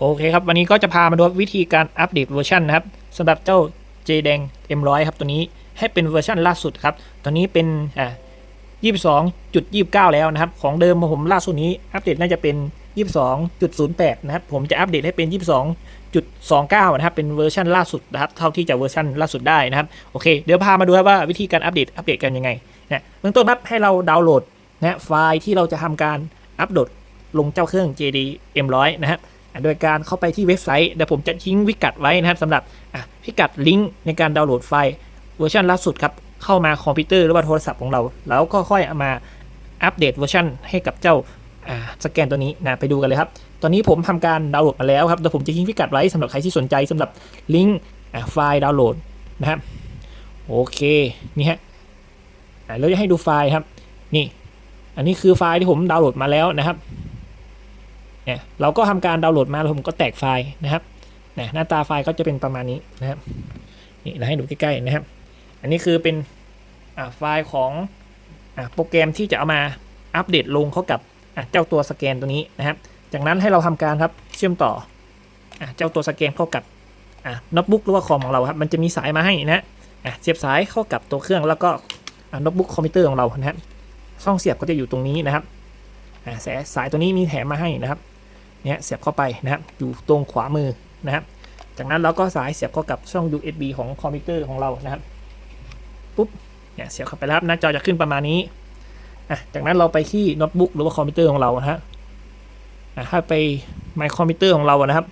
โอเคครับ วันนี้ก็จะพามาดูวิธีการอัปเดตเวอร์ชันนะครับสำหรับเจ้า J แดง M100 ครับ ตัวนี้ให้เป็นเวอร์ชันล่าสุดครับ ตอนนี้เป็นอ่า22.29 แล้วนะครับ ของเดิมผมล่าสุดนี้อัปเดตน่าจะเป็น 22.08 นะครับ ผมจะอัปเดตให้เป็น 22.29 นะครับ เป็นเวอร์ชันล่าสุดนะครับ เท่าที่จะเวอร์ชันล่าสุดได้นะครับ โอเค เดี๋ยวพามาดูครับว่าวิธีการอัปเดตอัปเดตกันยังไงนะเบื้องต้นครับให้เราดาวน์โหลดนะไฟล์ที่เราจะทำการอัปโหลดลงเจ้าเครื่อง JD M100 นะครับ โดยการเข้าไปที่เว็บไซต์เดี๋ยวผมจะทิ้งพิกัดไว้นะครับสำหรับพิกัดลิงก์ในการดาวน์โหลดไฟล์เวอร์ชันล่าสุดครับเข้ามาคอมพิวเตอร์หรือว่าโทรศัพท์ของเรา แล้วก็ค่อยเอามาอัปเดตเวอร์ชันให้กับเจ้าสแกนตัวนี้นะไปดูกันเลยครับ ตอนนี้ผมทำการดาวน์โหลดมาแล้วครับเดี๋ยวผมจะทิ้งพิกัดไว้สำหรับใครที่สนใจสำหรับลิงก์ไฟล์ดาวน์โหลดนะครับโอเคนี่ฮะแล้วจะให้ดูไฟล์ครับนี่ อันนี้คือไฟล์ที่ผมดาวน์โหลดมาแล้วนะครับ นี่ยเราก็ทำการดาวน์โหลดมาแล้วผมก็แตกไฟล์นะครับนะหน้าตาไฟล์ก็จะเป็นประมาณนี้นะครับนี่เราให้ดูใกล้ๆนะครับ อันนี้คือเป็นไฟล์ของอโปรแกรมที่จะเอามาอัปเดตลงเข้ากับเจ้าตัวสแกนตัวนี้นะครับ จากนั้นให้เราทำการครับเชื่อมต่ออเจ้าตัวสแกนเข้ากับโน้ตบุ๊กหรือว่าคอมของเราครับมันจะมีสายมาให้นะเสียบสายเข้ากับตัวเครื่องแล้วก็โน้ตบุ๊กคอมพิวเตอร์ของเรานะครับช่องเสียบก็จะอยู่ตรงนี้นะครับอ่าสายสายตัวนี้มีแถมมาให้นะครับ เนี่ยเสียบเข้าไปนะครับอยู่ตรงขวามือนะครับจากนั้นเราก็สายเสียบเข้ากับช่อง USB ของคอมพิวเตอร์ของเรานะครับปุ๊บเนี่ยเสียบเข้าไปแล้วหน้าจอจะขึ้นประมาณนี้อะจากนั้นเราไปที่โน้ตบุ๊กหรือว่าคอมพิวเตอร์ของเรานะฮะอะถ้าไปไมค์คอมพิวเตอร์ของเรานะครับ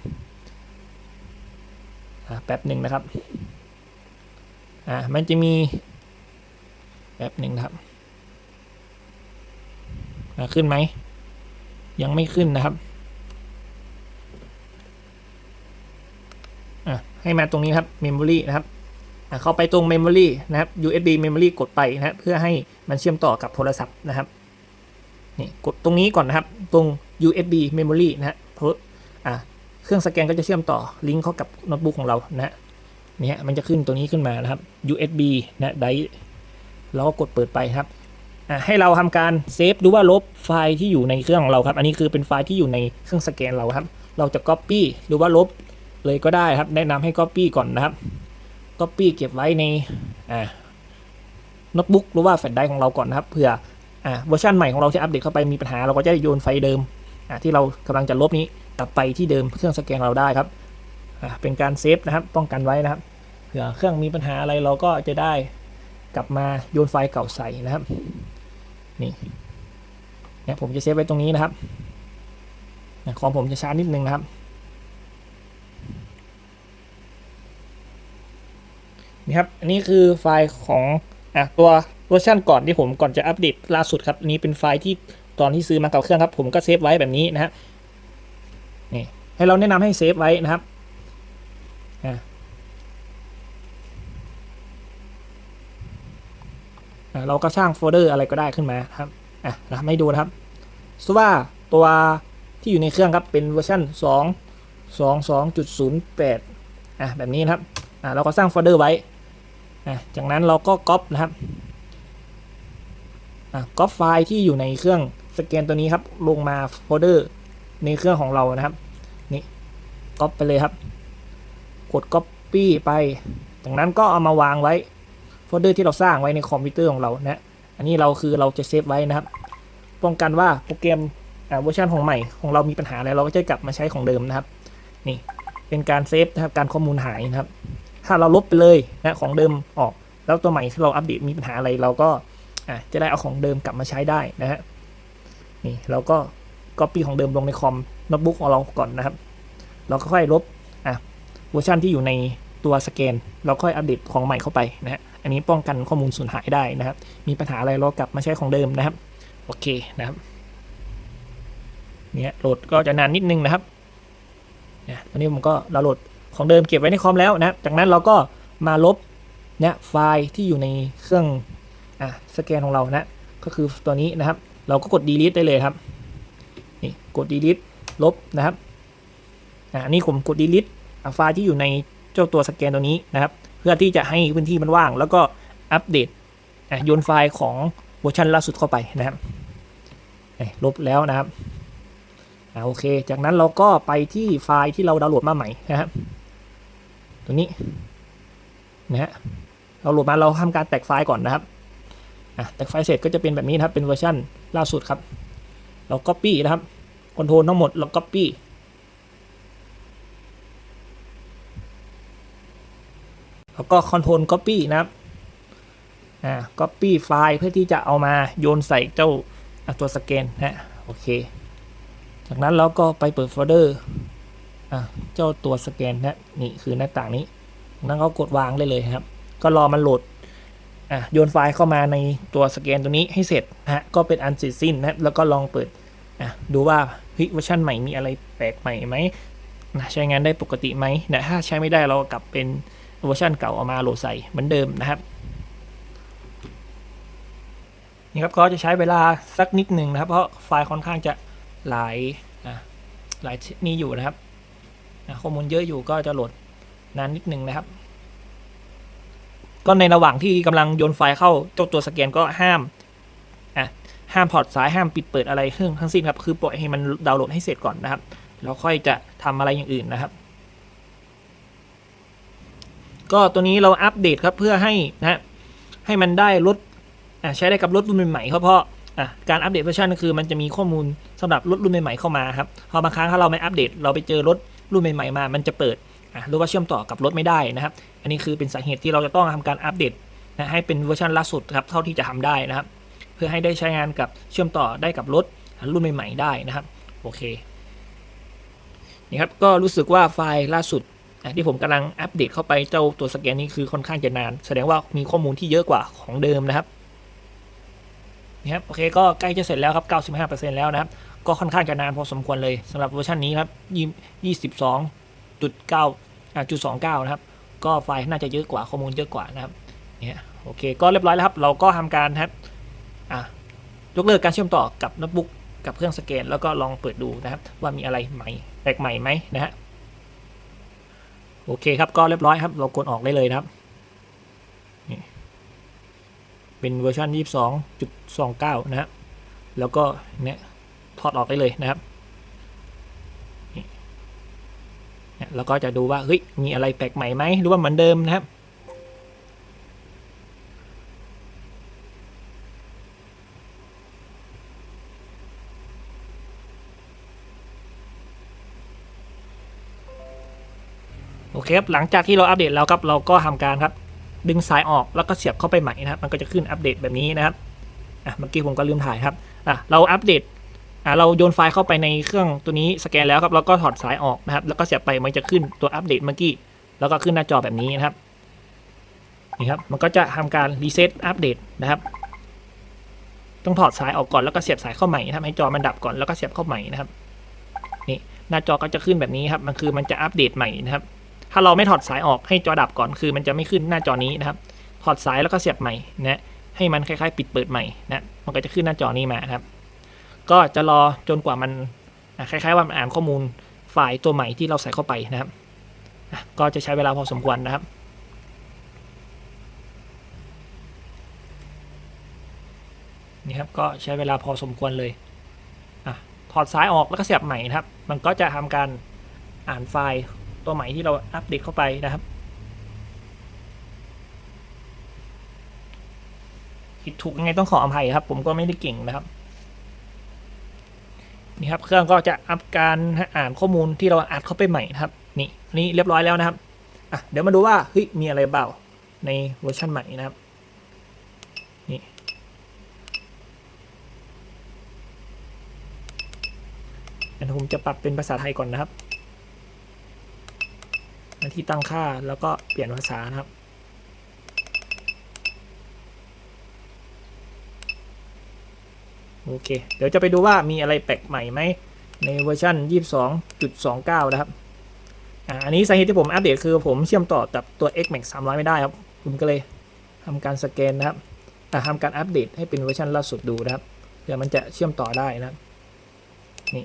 อะแป๊บหนึ่งนะครับอะมันจะมีแป๊บหนึ่งนะครับอะขึ้นไหม ยังไม่ขึ้นนะครับ อะ ให้มาตรงนี้ครับ Memory นะครับเข้าไปตรง Memory นะครับ USB Memory กดไปนะเพื่อให้มันเชื่อมต่อกับโทรศัพท์นะครับนี่กดตรงนี้ก่อนนะครับตรง USB Memory นะฮะเพราะอะเครื่องสแกนก็จะเชื่อมต่อลิงก์เข้ากับโน้ตบุ๊กของเรานะฮะเนี่ยมันจะขึ้นตัวนี้ขึ้นมานะครับ USB นะไดเราก็กดเปิดไปครับให้เราทำการเซฟหรือว่าลบไฟล์ที่อยู่ในเครื่องของเราครับ อันนี้คือเป็นไฟล์ที่อยู่ในเครื่องสแกนเราครับ เราจะ Copy หรือว่าลบ เลยก็ได้ครับ แนะนำให้ Copy ก่อนนะครับ Copy เก็บไว้ในอ่าโน้ตบุ๊กหรือว่าแฟลชไดรฟ์ของเราก่อนนะครับเผื่ออ่าเวอร์ชันใหม่ของเราที่อัปเดตเข้าไปมีปัญหาเราก็จะโยนไฟล์เดิมอ่าที่เรากำลังจะลบนี้กลับไปที่เดิมเครื่องสแกนเราได้ครับอ่าเป็นการเซฟนะครับป้องกันไว้นะครับเผื่อเครื่องมีปัญหาอะไรเราก็จะได้กลับมาโยนไฟล์เก่าใส่นะครับนี่เนี่ยผมจะเซฟไว้ตรงนี้นะครับอะของผมจะช้านิดนึงนะครับ นี่ครับอันนี้คือไฟล์ของอะตัวเวอร์ชันก่อนที่ผมก่อนจะอัปเดตล่าสุดครับอันนี้เป็นไฟล์ที่ตอนที่ซื้อมากับเครื่องครับ ผมก็เซฟไว้แบบนี้นะฮะนี่ให้เราแนะนำให้เซฟไว้นะครับเราก็สร้างโฟลเดอร์อะไรก็ได้ขึ้นมาครับอะเราไม่ดูนะครับสว่าตัวที่อยู่ในเครื่องครับเป็นเวอร์ชัน2 2 2.08อะแบบนี้นะครับอะเราก็สร้างโฟลเดอร์ไว้ จากนั้นเราก็ก๊อปนะครับก๊อปไฟล์ที่อยู่ในเครื่องสแกนตัวนี้ครับ ลงมาโฟลเดอร์ในเครื่องของเรานะครับ นี่ก๊อปไปเลยครับ กด Copy ไป จากนั้นก็เอามาวางไว้โฟลเดอร์ที่เราสร้างไว้ในคอมพิวเตอร์ของเรานะ อันนี้เราคือเราจะเซฟไว้นะครับ ป้องกันว่าโปรแกรมเวอร์ชันของใหม่ของเรามีปัญหาอะไรเราก็จะกลับมาใช้ของเดิมนะครับ นี่เป็นการเซฟนะครับการข้อมูลหายนะครับ ถ้าเราลบไปเลยนะของเดิมออก แล้วตัวใหม่ที่เราอัปเดตมีปัญหาอะไรเราก็ะจะได้เอาของเดิมกลับมาใช้ได้นะฮะนี่เราก็ Copy ของเดิมลงในคอมโน้ตบุ๊กของเราก่อนนะครับ เราก็ค่อยลบอะเวอร์ชันที่อยู่ในตัวสแกน เราค่อยอัปเดตของใหม่เข้าไปนะฮะอันนี้ป้องกันข้อมูลสูญหายได้นะครับ มีปัญหาอะไรเรากลับมาใช้ของเดิมนะครับ โอเคนะครับเนี่ยโหลดก็จะนานนิดนึงนะครับเนี่ยตอนนี้ผมก็ดาวน์โหลด ของเดิมเก็บไว้ในคอมแล้วนะ จากนั้นเราก็มาลบเนี่ยไฟล์ที่อยู่ในเครื่องอะสแกนของเรานะ ก็คือตัวนี้นะครับ เราก็กด delete ได้เลยครับ นี่กด delete ลบนะครับ อะนนี้ผมกด delete ไฟล์ที่อยู่ในเจ้าตัวสแกนตัวนี้นะครับ เพื่อที่จะให้พื้นที่มันว่าง แล้วก็อัปเดตอะโยนไฟล์ของเวอร์ชันล่าสุดเข้าไปนะครับลบแล้วนะครับอ่าโอเค จากนั้นเราก็ไปที่ไฟล์ที่เราดาวน์โหลดมาใหม่นะครับ ตัวนี้นะฮะเราโหลดมาเราทำการแตกไฟล์ก่อนนะครับอะแตกไฟล์เสร็จก็จะเป็นแบบนี้นะครับเป็นเวอร์ชันล่าสุดครับ เรา Copy นะครับคอนโทรลทั้งหมดเรา Copy แล้วก็ Control Copy นะครับอ่า Copy ไฟล์เพื่อที่จะเอามาโยนใส่เจ้าตัวสแกนนะโอเค จากนั้นเราก็ไปเปิดโฟลเดอร์อะ เจ้าตัวสแกนนะนี่คือหน้าต่างนี้นั้นก็กดวางได้เลยครับ ก็รอมันโหลดอะโยนไฟล์เข้ามาในตัวสแกนตัวนี้ให้เสร็จนะฮะก็เป็นอันเสร็จสิ้นนะแล้วก็ลองเปิดอะดูว่าเฮ้ยเวอร์ชันใหม่มีอะไรแปลกใหม่ไหมนะใช้งานได้ปกติไหมนะถ้าใช้ไม่ได้เรากลับเป็นเวอร์ชันเก่าเอามาโหลดใส่เหมือนเดิมนะครับนี่ครับก็จะใช้เวลาสักนิดหนึ่งนะครับ เพราะไฟล์ค่อนข้างจะหลายอะหลายนี่อยู่นะครับ ข้อมูลเยอะอยู่ก็จะโหลดนานนิดนึงนะครับ ก็ในระหว่างที่กำลังโยนไฟล์เข้าเจ้าตัวสแกนก็ห้ามอะห้ามพอร์ตสายห้ามปิดเปิดอะไรเครื่องทั้งสิ้นครับ คือปล่อยให้มันดาวน์โหลดให้เสร็จก่อนนะครับแล้วค่อยจะทำอะไรอย่างอื่นนะครับ ก็ตัวนี้เราอัปเดตครับเพื่อให้นะฮะให้มันได้ลดอะใช้ได้กับรถรุ่นใหม่ๆครับเพราะอะการอัปเดตเวอร์ชันก็คือมันจะมีข้อมูลสำหรับรถรุ่นใหม่ๆเข้ามาครับพอบางครั้งถ้าเราไม่อัปเดตเราไปเจอรถ รุ่นใหม่ๆมา มันจะเปิดหรือว่าเชื่อมต่อกับรถไม่ได้นะครับ อันนี้คือเป็นสาเหตุที่เราจะต้องทำการอัปเดตนะให้เป็นเวอร์ชันล่าสุดครับเท่าที่จะทำได้นะครับ เพื่อให้ได้ใช้งานกับเชื่อมต่อได้กับรถรุ่นใหม่ๆได้นะครับโอเคนี่ครับก็รู้สึกว่าไฟล์ล่าสุดที่ผมกำลังอัปเดตเข้าไปเจ้าตัวสแกนนี้คือค่อนข้างจะนาน แสดงว่ามีข้อมูลที่เยอะกว่าของเดิมนะครับนี่ครับโอเคก็ใกล้จะเสร็จแล้วครับ 95%แล้วนะครับ ก็ค่อนข้างจะนานพอสมควรเลยสำหรับเวอร์ชันนี้ครับ22.9อ่าจุด29 นะครับ ก็ไฟล์น่าจะเยอะกว่าข้อมูลเยอะกว่านะครับเนี่ยโอเคก็เรียบร้อยแล้วครับ เราก็ทำการครับอะยกเลิกการเชื่อมต่อกับโน้ตบุ๊กกับเครื่องสแกน แล้วก็ลองเปิดดูนะครับ ว่ามีอะไรใหม่แปลกใหม่ไหมนะฮะโอเคครับก็เรียบร้อยครับ เรากดออกได้เลยนะครับเป็นเวอร์ชัน22.29 นะฮะแล้วก็เนี่ย ถอดออกได้เลยนะครับเนี่ยแล้วก็จะดูว่าเฮ้ยมีอะไรแปลกใหม่ไหมหรือว่าเหมือนเดิมนะครับ โอเคครับหลังจากที่เราอัปเดตแล้วครับเราก็ทำการครับ ดึงสายออกแล้วก็เสียบเข้าไปใหม่นะครับ มันก็จะขึ้นอัปเดตแบบนี้นะครับอะเมื่อกี้ผมก็ลืมถ่ายครับอะเราอัปเดต อะเราโยนไฟล์เข้าไปในเครื่องตัวนี้สแกนแล้วครับแล้วก็ถอดสายออกนะครับ แล้วก็เสียบไปมันจะขึ้นตัวอัปเดตเมื่อกี้แล้วก็ขึ้นหน้าจอแบบนี้นะครับนี่ครับมันก็จะทำการรีเซ็ตอัปเดตนะครับ ต้องถอดสายออกก่อนแล้วก็เสียบสายเข้าใหม่นะครับให้จอมันดับก่อนแล้วก็เสียบเข้าใหม่นะครับนี่หน้าจอก็จะขึ้นแบบนี้ครับมันคือมันจะอัปเดตใหม่นะครับ ถ้าเราไม่ถอดสายออกให้จอดับก่อนคือ มันจะไม่ขึ้นหน้าจอนี้นะครับ ถอดสายแล้วก็เสียบใหม่นะให้มันคล้ายๆ ปิดเปิดใหม่นะมันก็จะขึ้นหน้าจอนี้มาครับ ก็จะรอจนกว่ามันคล้ายๆว่ามันอ่านข้อมูลไฟล์ตัวใหม่ที่เราใส่เข้าไปนะครับก็จะใช้เวลาพอสมควรนะครับ นี่ครับก็ใช้เวลาพอสมควรเลยอถอดสายออกแล้วก็เสียบใหม่นะครับ มันก็จะทำการอ่านไฟล์ตัวใหม่ที่เราอัปเดตเข้าไปนะครับผิดถูกยังไงต้องขออภัยครับ ผมก็ไม่ได้เก่งนะครับ นี่ครับเครื่องก็จะอัปการอ่านข้อมูลที่เราอัดเข้าไปใหม่นะครับนี่นี่เรียบร้อยแล้วนะครับอะเดี๋ยวมาดูว่าเฮ้ยมีอะไรเปล่าในเวอร์ชันใหม่นะครับนี่อันผมจะปรับเป็นภาษาไทยก่อนนะครับมาที่ตั้งค่าแล้วก็เปลี่ยนภาษานะครับ โอเค เดี๋ยวจะไปดูว่ามีอะไรแปลกใหม่ไหมในเวอร์ชัน22.29 นะครับอันนี้สาเหตุที่ผมอัปเดตคือผมเชื่อมต่อกับตัว Xmax 300 ไม่ได้ครับ ผมก็เลยทำการสแกนนะครับอ่ทำการอัปเดตให้เป็นเวอร์ชันล่าสุดดูนะครับเดี๋ยวมันจะเชื่อมต่อได้นะครับนี่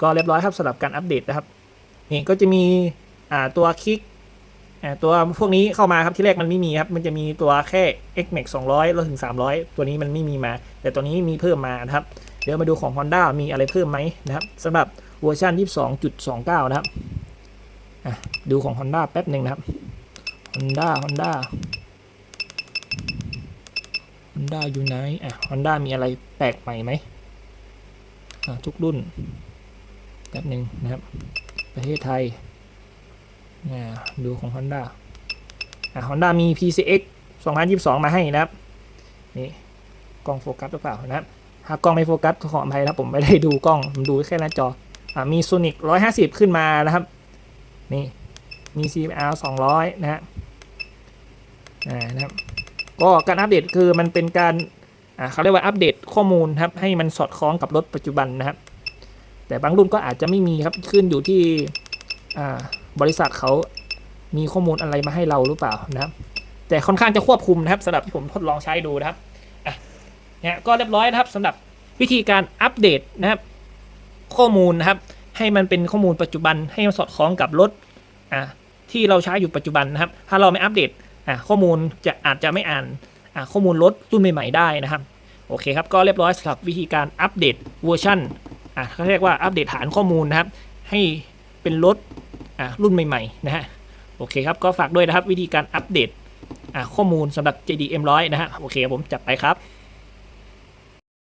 ก็เรียบร้อยครับสำหรับการอัปเดตนะครับนี่ก็จะมีตัวคลิก ตัวพวกนี้เข้ามาครับที่แรกมันไม่มีครับมันจะมีตัวแค่ Xmax 200แล้วถึง 300 ตัวนี้มันไม่มีมา แต่ตัวนี้มีเพิ่มมานะครับ เดี๋ยวมาดูของ Honda มีอะไรเพิ่มไหมนะครับสำหรับเวอร์ชัน22.29 นะครับดูของ Honda แป๊บหนึ่งนะครับ Honda Honda Honda อยู่ไหนอะ Honda มีอะไรแปลกใหม่ไหมทุกรุ่นแป๊บหนึ่งนะครับ ประเทศไทย อ่าดูของ Honda อะ Honda มี PCX 2022 มาให้นะครับ นี่กล้องโฟกัสหรือเปล่านะครับหากกล้องไม่โฟกัสขออภัยนะผมไม่ได้ดูกล้องผมดูแค่หน้าจออ่ามี Sonic 150 ขึ้นมานะครับ นี่ มี CMR 200 นะฮะอ่านะครับ ก็การอัปเดตคือมันเป็นการอ่าเขาเรียกว่าอัปเดตข้อมูลครับ ให้มันสอดคล้องกับรถปัจจุบันนะครับ แต่บางรุ่นก็อาจจะไม่มีครับ ขึ้นอยู่ที่อ่า บริษัทเขามีข้อมูลอะไรมาให้เราหรือเปล่านะครับ แต่ค่อนข้างจะควบคุมนะครับสำหรับที่ผมทดลองใช้ดูนะครับอะเนี่ยก็เรียบร้อยนะครับสำหรับวิธีการอัปเดตนะครับ ข้อมูลนะครับ ให้มันเป็นข้อมูลปัจจุบันให้มันสอดคล้องกับรถอะที่เราใช้อยู่ปัจจุบันนะครับ ถ้าเราไม่อัปเดตอะข้อมูลจะอาจจะไม่อ่านอะข้อมูลรถรุ่นใหม่ๆได้นะครับโอเคครับก็เรียบร้อยสำหรับวิธีการอัปเดตเวอร์ชันอะเขาเรียกว่าอัปเดตฐานข้อมูลนะครับ ให้เป็นรถ อะรุ่นใหม่ๆนะฮะโอเคครับก็ฝากด้วยนะครับวิธีการอัปเดตอ่าข้อมูลสำหรับ JDM 100นะฮะโอเคผมจัดไปครับ